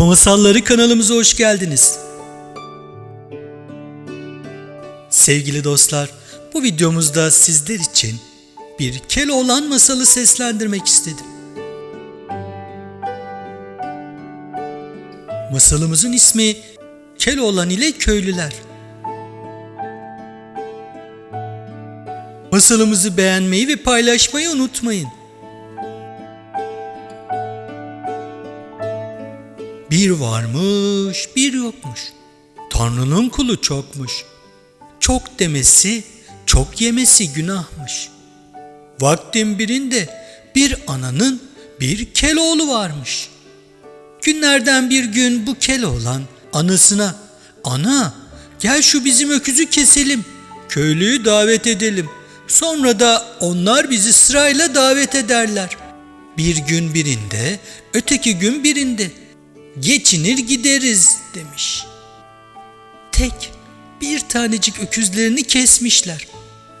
Baba Masalları kanalımıza hoş geldiniz. Sevgili dostlar, bu videomuzda sizler için bir Keloğlan masalı seslendirmek istedim. Masalımızın ismi Keloğlan ile Köylüler. Masalımızı beğenmeyi ve paylaşmayı unutmayın. Bir varmış, bir yokmuş. Tanrı'nın kulu çokmuş. Çok demesi, çok yemesi günahmış. Vaktin birinde bir ananın bir Keloğlu varmış. Günlerden bir gün bu Keloğlan anasına "Ana, gel şu bizim öküzü keselim. Köylüyü davet edelim. Sonra da onlar bizi sırayla davet ederler." Bir gün birinde, öteki gün birinde geçinir gideriz demiş. Tek bir tanecik öküzlerini kesmişler.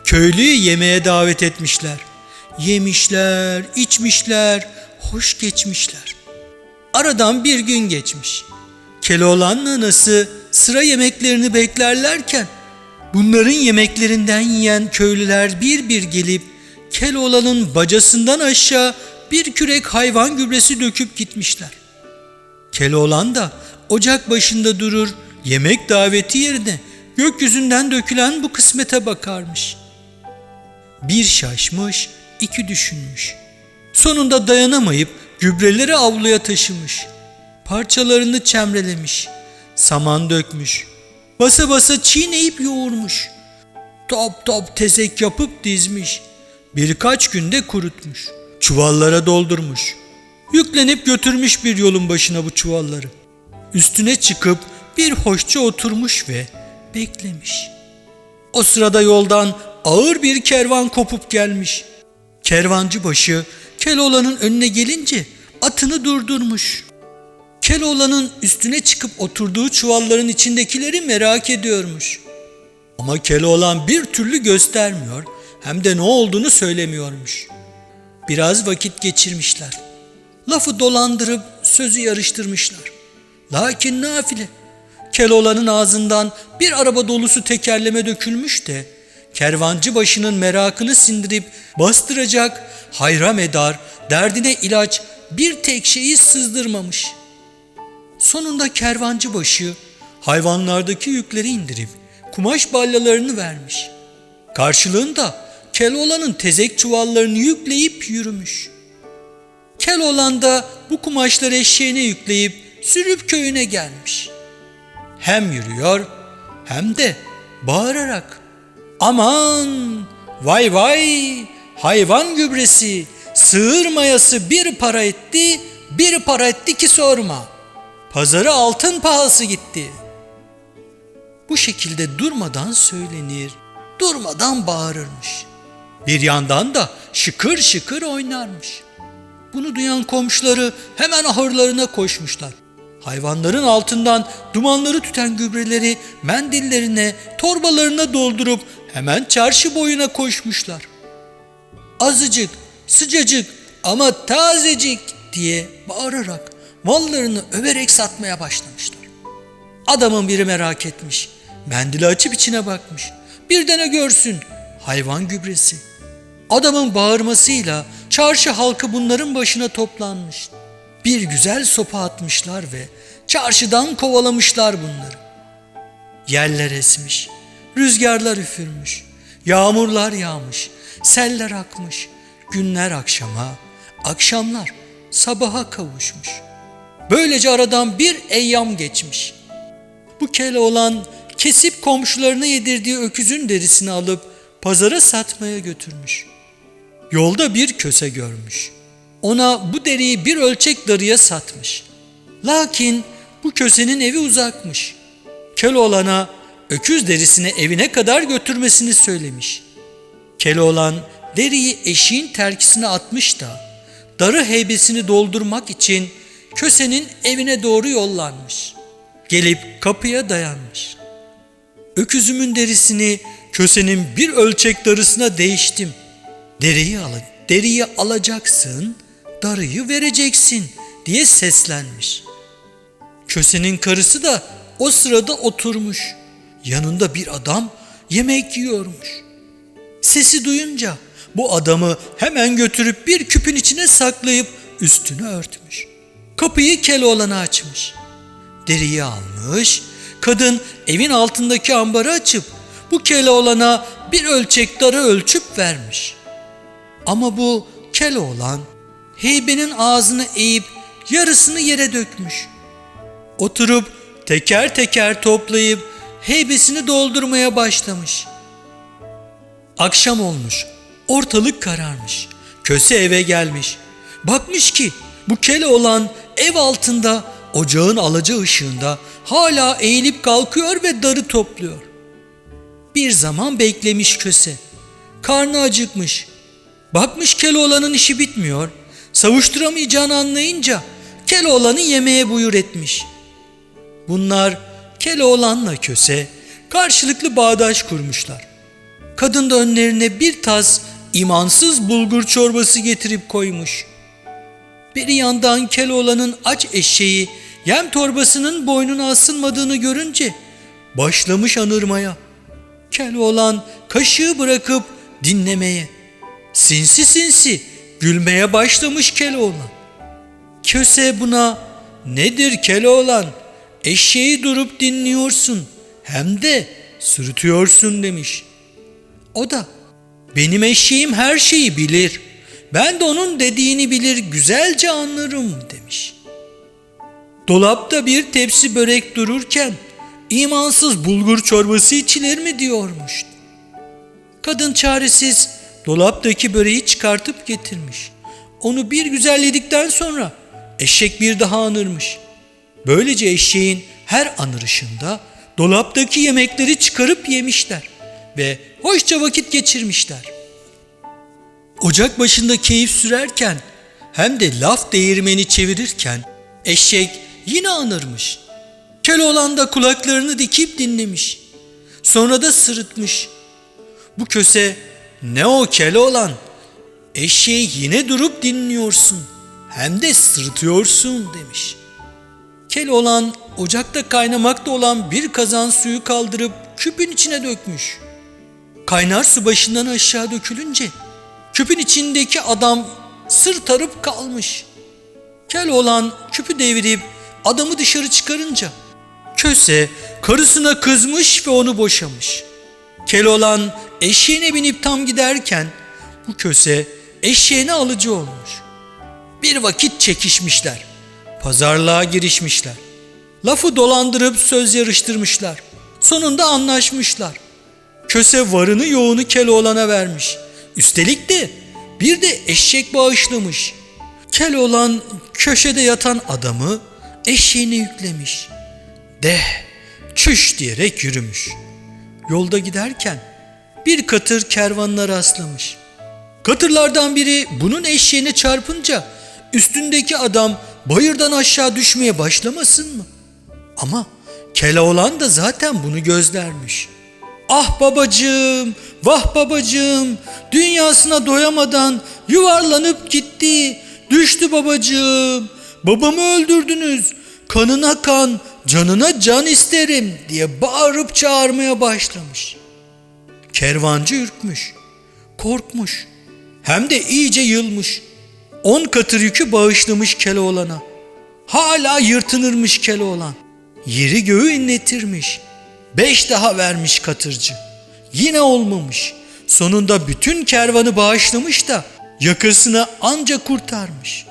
Köylüyü yemeğe davet etmişler. Yemişler, içmişler, hoş geçmişler. Aradan bir gün geçmiş. Keloğlan'ın anası sıra yemeklerini beklerlerken bunların yemeklerinden yiyen köylüler bir bir gelip Keloğlan'ın bacasından aşağı bir kürek hayvan gübresi döküp gitmişler. Keloğlan da ocak başında durur, yemek daveti yerine gökyüzünden dökülen bu kısmete bakarmış. Bir şaşmış, iki düşünmüş. Sonunda dayanamayıp gübreleri avluya taşımış. Parçalarını çemrelemiş, saman dökmüş. Basa basa çiğneyip yoğurmuş. Top top tezek yapıp dizmiş. Birkaç günde kurutmuş. Çuvallara doldurmuş. Yüklenip götürmüş bir yolun başına bu çuvalları. Üstüne çıkıp bir hoşça oturmuş ve beklemiş. O sırada yoldan ağır bir kervan kopup gelmiş. Kervancı başı Keloğlan'ın önüne gelince atını durdurmuş. Keloğlan'ın üstüne çıkıp oturduğu çuvalların içindekileri merak ediyormuş. Ama Keloğlan bir türlü göstermiyor hem de ne olduğunu söylemiyormuş. Biraz vakit geçirmişler. Lafı dolandırıp sözü yarıştırmışlar. Lakin nafile. Keloğlan'ın ağzından bir araba dolusu tekerleme dökülmüş de kervancı başının merakını sindirip bastıracak, hayram eder, derdine ilaç bir tek şeyi sızdırmamış. Sonunda kervancı başı hayvanlardaki yükleri indirip kumaş ballalarını vermiş. Karşılığında Keloğlan'ın tezek çuvallarını yükleyip yürümüş. Keloğlan da bu kumaşları eşeğine yükleyip sürüp köyüne gelmiş. Hem yürüyor hem de bağırarak aman vay vay hayvan gübresi sığır mayası bir para etti bir para etti ki sorma. Pazarı altın pahası gitti. Bu şekilde durmadan söylenir, durmadan bağırırmış. Bir yandan da şıkır şıkır oynarmış. Bunu duyan komşuları hemen ahırlarına koşmuşlar. Hayvanların altından dumanları tüten gübreleri mendillerine, torbalarına doldurup hemen çarşı boyuna koşmuşlar. Azıcık, sıcacık ama tazecik diye bağırarak mallarını överek satmaya başlamışlar. Adamın biri merak etmiş. Mendili açıp içine bakmış. Bir de ne görsün? Hayvan gübresi. Adamın bağırmasıyla çarşı halkı bunların başına toplanmış. Bir güzel sopa atmışlar ve çarşıdan kovalamışlar bunları. Yerler esmiş, rüzgarlar üfürmüş, yağmurlar yağmış, seller akmış, günler akşama, akşamlar sabaha kavuşmuş. Böylece aradan bir eyyam geçmiş. Bu Keloğlan kesip komşularına yedirdiği öküzün derisini alıp pazara satmaya götürmüş. Yolda bir köse görmüş. Ona bu deriyi bir ölçek darıya satmış. Lakin bu kösenin evi uzakmış. Keloğlan'a öküz derisini evine kadar götürmesini söylemiş. Keloğlan deriyi eşiğin terkisine atmış da darı heybesini doldurmak için kösenin evine doğru yollanmış. Gelip kapıya dayanmış. Öküzümün derisini kösenin bir ölçek darısına değiştim. Deriyi al, deriyi alacaksın, darıyı vereceksin diye seslenmiş. Kösenin karısı da o sırada oturmuş. Yanında bir adam yemek yiyormuş. Sesi duyunca bu adamı hemen götürüp bir küpün içine saklayıp üstünü örtmüş. Kapıyı Keloğlan'a açmış. Deriyi almış, kadın evin altındaki ambarı açıp bu Keloğlan'a bir ölçek darı ölçüp vermiş. Ama bu Keloğlan heybenin ağzını eğip yarısını yere dökmüş. Oturup teker teker toplayıp heybesini doldurmaya başlamış. Akşam olmuş. Ortalık kararmış. Köse eve gelmiş. Bakmış ki bu kele olan ev altında ocağın alaca ışığında hala eğilip kalkıyor ve darı topluyor. Bir zaman beklemiş köse. Karnı acıkmış. Bakmış Keloğlan'ın işi bitmiyor. Savuşturamayacağını anlayınca Keloğlan'ı yemeğe buyur etmiş. Bunlar Keloğlan'la köse karşılıklı bağdaş kurmuşlar. Kadın da önlerine bir tas imansız bulgur çorbası getirip koymuş. Bir yandan Keloğlan'ın aç eşeği yem torbasının boynuna asılmadığını görünce başlamış anırmaya. Keloğlan kaşığı bırakıp dinlemeye. Sinsi sinsi gülmeye başlamış Keloğlan. Köse buna nedir Keloğlan eşeği durup dinliyorsun hem de sürütüyorsun demiş. O da benim eşeğim her şeyi bilir. Ben de onun dediğini bilir güzelce anlarım demiş. Dolapta bir tepsi börek dururken imansız bulgur çorbası içilir mi diyormuş. Kadın çaresiz dolaptaki böreği çıkartıp getirmiş. Onu bir güzelledikten sonra eşek bir daha anırmış. Böylece eşeğin her anırışında dolaptaki yemekleri çıkarıp yemişler ve hoşça vakit geçirmişler. Ocak başında keyif sürerken hem de laf değirmeni çevirirken eşek yine anırmış. Keloğlan da kulaklarını dikip dinlemiş. Sonra da sırıtmış. Bu köse ne o Keloğlan? Eşeği yine durup dinliyorsun. Hem de sırıtıyorsun demiş. Keloğlan ocakta kaynamakta olan bir kazan suyu kaldırıp küpün içine dökmüş. Kaynar su başından aşağı dökülünce küpün içindeki adam sır tarıp kalmış. Keloğlan küpü devirip adamı dışarı çıkarınca köse karısına kızmış ve onu boşamış. Keloğlan eşeğine binip tam giderken bu köse eşeğine alıcı olmuş. Bir vakit çekişmişler. Pazarlığa girişmişler. Lafı dolandırıp söz yarıştırmışlar. Sonunda anlaşmışlar. Köse varını yoğunu Keloğlan'a vermiş. Üstelik de bir de eşek bağışlamış. Keloğlan köşede yatan adamı eşeğine yüklemiş. De, çüş diyerek yürümüş. Yolda giderken bir katır kervanına rastlamış. Katırlardan biri bunun eşeğine çarpınca üstündeki adam bayırdan aşağı düşmeye başlamasın mı? Ama Keloğlan da zaten bunu gözlermiş. Ah babacığım, vah babacığım, dünyasına doyamadan yuvarlanıp gitti, düştü babacığım. Babamı öldürdünüz, kanına kan, canına can isterim diye bağırıp çağırmaya başlamış. Kervancı ürkmüş, korkmuş, hem de iyice yılmış. On katır yükü bağışlamış Keloğlan'a. Hala yırtınırmış Keloğlan. Yeri göğü inletirmiş. Beş daha vermiş katırcı. Yine olmamış. Sonunda bütün kervanı bağışlamış da yakasına anca kurtarmış.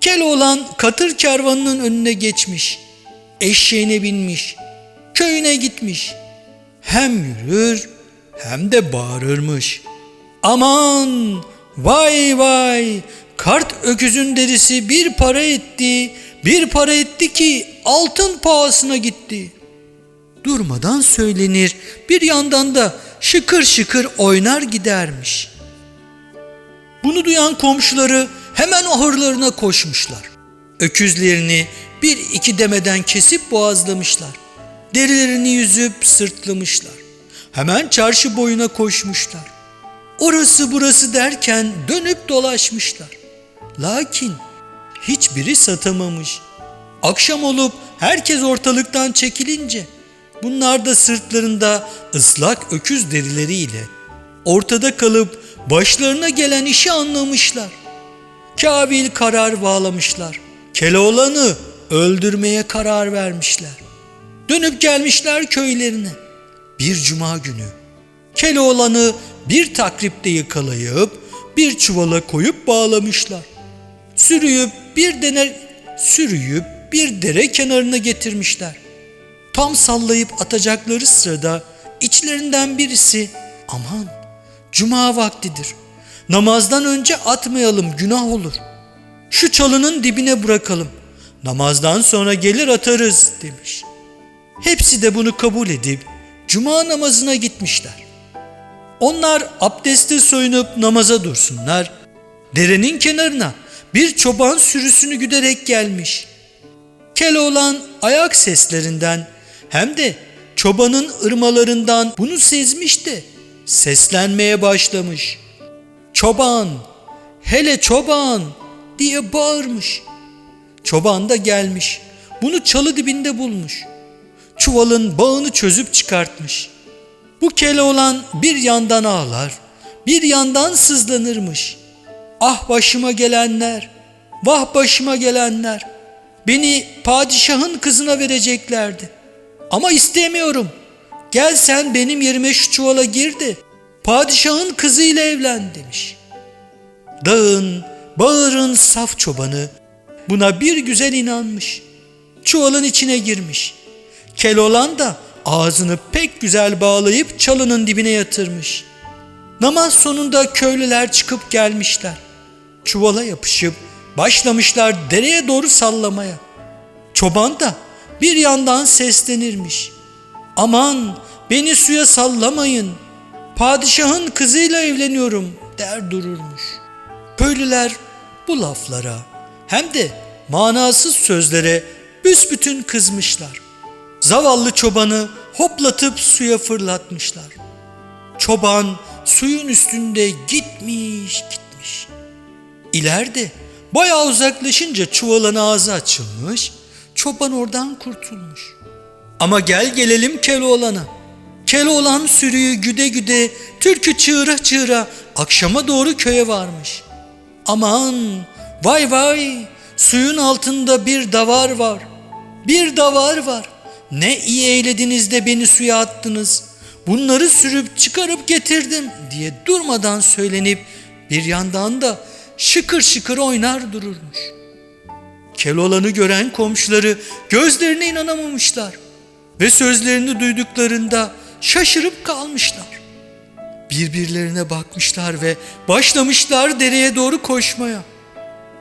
Keloğlan katır kervanının önüne geçmiş. Eşeğine binmiş. Köyüne gitmiş. Hem yürür hem de bağırırmış. Aman vay vay kart öküzün derisi bir para etti, bir para etti ki altın pahasına gitti. Durmadan söylenir, bir yandan da şıkır şıkır oynar gidermiş. Bunu duyan komşuları hemen ahırlarına koşmuşlar. Öküzlerini bir iki demeden kesip boğazlamışlar. Derilerini yüzüp sırtlamışlar. Hemen çarşı boyuna koşmuşlar. Orası burası derken dönüp dolaşmışlar. Lakin hiçbiri satamamış. Akşam olup herkes ortalıktan çekilince bunlar da sırtlarında ıslak öküz derileriyle ortada kalıp başlarına gelen işi anlamışlar. Kabil karar bağlamışlar. Keloğlan'ı öldürmeye karar vermişler. Dönüp gelmişler köylerine. Bir cuma günü Keloğlan'ı bir takripte yakalayıp bir çuvala koyup bağlamışlar. Sürüyüp bir dene sürüyüp bir dere kenarına getirmişler. Tam sallayıp atacakları sırada içlerinden birisi aman cuma vaktidir. Namazdan önce atmayalım günah olur. Şu çalının dibine bırakalım. Namazdan sonra gelir atarız demiş. Hepsi de bunu kabul edip cuma namazına gitmişler. Onlar abdesti soyunup namaza dursunlar. Derenin kenarına bir çoban sürüsünü güderek gelmiş. Keloğlan ayak seslerinden hem de çobanın ırmalarından bunu sezmiş de seslenmeye başlamış. Çoban, hele çoban diye bağırmış. Çoban da gelmiş. Bunu çalı dibinde bulmuş. Çuvalın bağını çözüp çıkartmış. Bu Keloğlan bir yandan ağlar, bir yandan sızlanırmış. Ah başıma gelenler, vah başıma gelenler. Beni padişahın kızına vereceklerdi. Ama istemiyorum. Gel sen benim yerime şu çuvala gir de padişahın kızıyla evlen demiş. Dağın, bağırın saf çobanı buna bir güzel inanmış. Çuvalın içine girmiş. Keloğlan da ağzını pek güzel bağlayıp çalının dibine yatırmış. Namaz sonunda köylüler çıkıp gelmişler. Çuvala yapışıp başlamışlar dereye doğru sallamaya. Çoban da bir yandan seslenirmiş. Aman beni suya sallamayın. Padişahın kızıyla evleniyorum der dururmuş. Köylüler bu laflara hem de manasız sözlere büsbütün kızmışlar. Zavallı çobanı hoplatıp suya fırlatmışlar. Çoban suyun üstünde gitmiş gitmiş. İleride bayağı uzaklaşınca çuvalın ağzı açılmış, çoban oradan kurtulmuş. Ama gel gelelim Keloğlan'a. Keloğlan sürüyü güde güde, türkü çığıra çığıra akşama doğru köye varmış. Aman vay vay suyun altında bir davar var. Bir davar var. Ne iyi eylediniz de beni suya attınız. Bunları sürüp çıkarıp getirdim diye durmadan söylenip bir yandan da şıkır şıkır oynar dururmuş. Keloğlan'ı gören komşuları gözlerine inanamamışlar ve sözlerini duyduklarında şaşırıp kalmışlar. Birbirlerine bakmışlar ve başlamışlar dereye doğru koşmaya.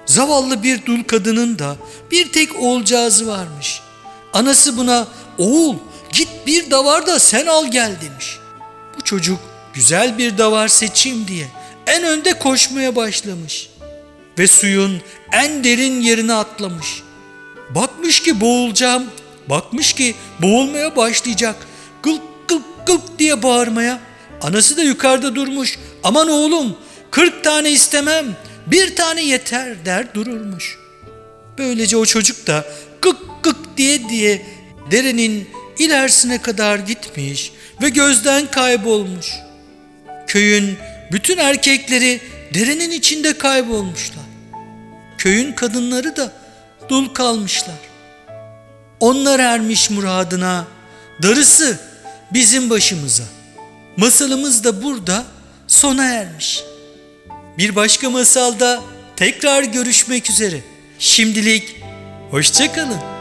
Zavallı bir dul kadının da bir tek oğulcağızı varmış. Anası buna oğul git bir davar da sen al gel demiş. Bu çocuk güzel bir davar seçeyim diye en önde koşmaya başlamış. Ve suyun en derin yerine atlamış. Bakmış ki boğulacağım, bakmış ki boğulmaya başlayacak. Gılk gılk gılk diye bağırmaya. Anası da yukarıda durmuş. Aman oğlum kırk tane istemem bir tane yeter der dururmuş. Böylece o çocuk da gık gık diye diye derenin ilerisine kadar gitmiş ve gözden kaybolmuş. Köyün bütün erkekleri derenin içinde kaybolmuşlar. Köyün kadınları da dul kalmışlar. Onlar ermiş muradına, darısı bizim başımıza. Masalımız da burada sona ermiş. Bir başka masalda tekrar görüşmek üzere. Şimdilik hoşçakalın.